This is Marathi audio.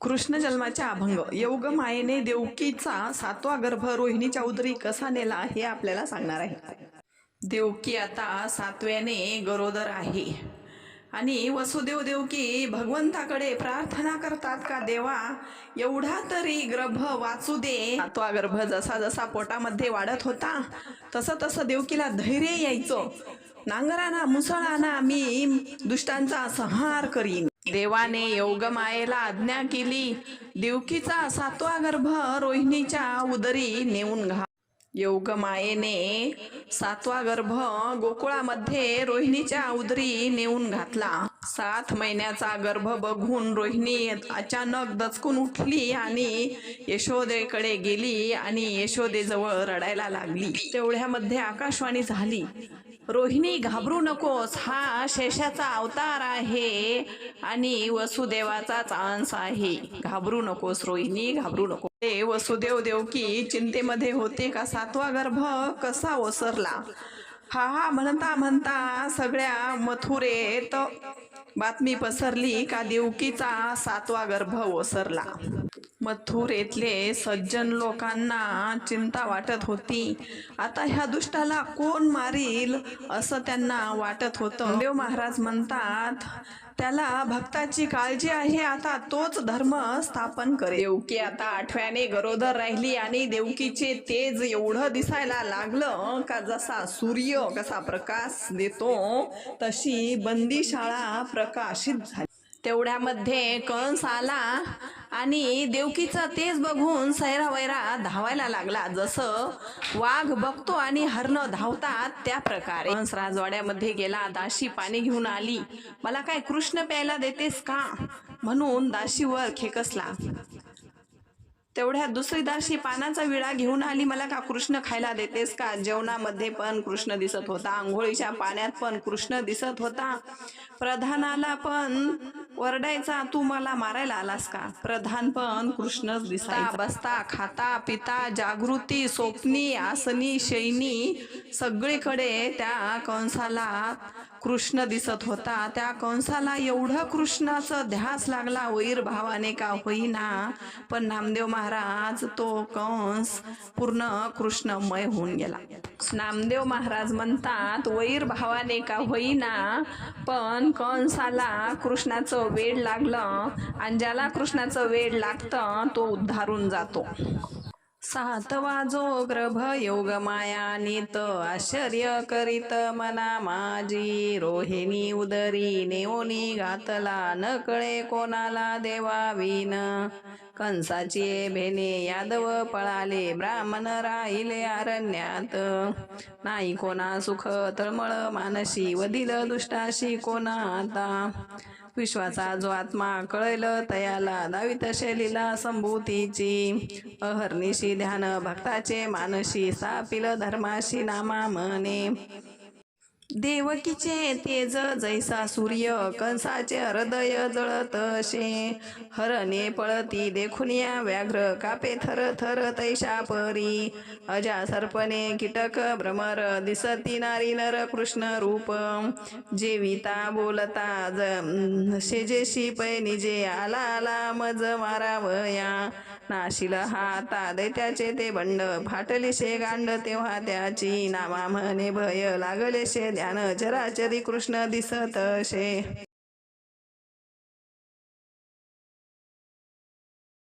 कृष्ण जन्माचा अभंग. योग मायेने देवकीचा सातवा गर्भ रोहिणीच्या उदरी कसा नेला हे आपल्याला सांगणार आहे. देवकी आता सातव्याने गरोदर आहे. आणि वसुदेव देवकी भगवंताकडे प्रार्थना करतात का देवा? एवढा तरी गर्भ वाचू दे. सातवा गर्भ जसा जसा पोटामध्ये वाढत होता तसं तसं देवकीला धैर्य यायचं. नांगराना मुसळाना मी दुष्टांचा संहार करीन. देवाने योगमायेला आज्ञा केली. देवकीचा सातवा गर्भ रोहिणीच्या उदरी नेऊन घा. योगमायेने सातवा गर्भ गोकुळामध्ये रोहिणीच्या उदरी नेऊन घातला. सात महिन्याचा गर्भ बघून रोहिणी अचानक दचकून उठली आणि यशोदेकडे गेली आणि यशोदेजवळ रडायला लागली. तेवढ्यामध्ये आकाशवाणी झाली. रोहिणी घाबरू नकोस. हा शेषाचा अवतार आहे आणि वसुदेवाचाच अंश आहे. घाबरू नकोस रोहिणी घाबरू नको. ते वसुदेव देवकी चिंतेमध्ये होते का? सातवा गर्भ कसा ओसरला? हा हा म्हणता म्हणता सगळ्या मथुरेत बातमी पसरली का देवकीचा सातवा गर्भ ओसरला. मथुरेतले सज्जन लोकांना चिंता वाटत होती. आता ह्या दुष्टाला कोण मारील असं त्यांना वाटत होतं. देव महाराज म्हणतात त्याला भक्ताची काळजी आहे आता तोच धर्म स्थापन करे देवकी आता आठव्याने गरोदर राहिली आणि देवकीचे तेज एवढं दिसायला लागलं का जसा सूर्य कसा प्रकाश देतो तशी बंदी शाळा प्रकाशित झाली. तेवढ्यामध्ये कंस आला आणि देवकीचं तेज बघून सैरावैरा धावायला लागला. जसं वाघ बघतो आणि हरण धावतात त्या प्रकारे. कंस राजवाड्यामध्ये गेला दाशी पाणी घेऊन आली. मला काय कृष्ण प्यायला देतेस का? म्हणून दाशीवर खेकसला. तेवढ्या दुसरी दाशी पानाचा विळा घेऊन आली मला का कृष्ण खायला देतेस का? जेवणामध्ये पण कृष्ण दिसत होता. आंघोळीच्या पाण्यात पण कृष्ण दिसत होता. प्रधानाला पण वरडायचा तू मला मारायला आलास का? प्रधान पण कृष्णच दिसायचा. बसता खाता पिता जागृती स्वप्नी आसनी शैनी सगळीकडे त्या कंसाला कृष्ण दिसत होता. त्या कंसाला एवढं कृष्णाचं ध्यास लागला वैर भावाने का होईना. पण नामदेव महाराज तो कंस पूर्ण कृष्णमय होऊन गेला. नामदेव महाराज म्हणतात वैर भावाने का होईना पण कंसाला कृष्णाचं वेड लागलं आणि ज्याला कृष्णाचं वेड लागतं तो उद्धारून जातो. सातवा जो ग्रभ योग माया नित आश्चर्य करीत मना माझी रोहिणी उदरी नेओनी घातला न कळे कोणाला देवावीन. कंसाची भेने यादव पळाले ब्राह्मण राहिले अरण्यात. नाही कोणा सुख तळमळ मानशी वदिल दुष्टाशी कोणा आता? विश्वाचा जो आत्मा कळेल तयाला. दावित शैलीला संभूतीची अहर्निशी ध्यान भक्ताचे मानशी सापिल धर्माशी नामा म्हणे. देवकीचे तेज जैसा सूर्य कंसाचे हृदय जळत असे. हरणे पळती देखून या व्याघ्र कापे थर थर तैशा परी अजा सर्पणे कीटक भ्रमर दिसती नारी नर कृष्ण रूप. जेविता बोलता ज शेजेशी पै निजे आला आला मज मारावया. नाशिल हाता दैत्याचे ते बंड फाटलिशे गांड तेव्हा त्याची नामा म्हणे भय लागले शे ध्यान चराचरी कृष्ण दिसत शे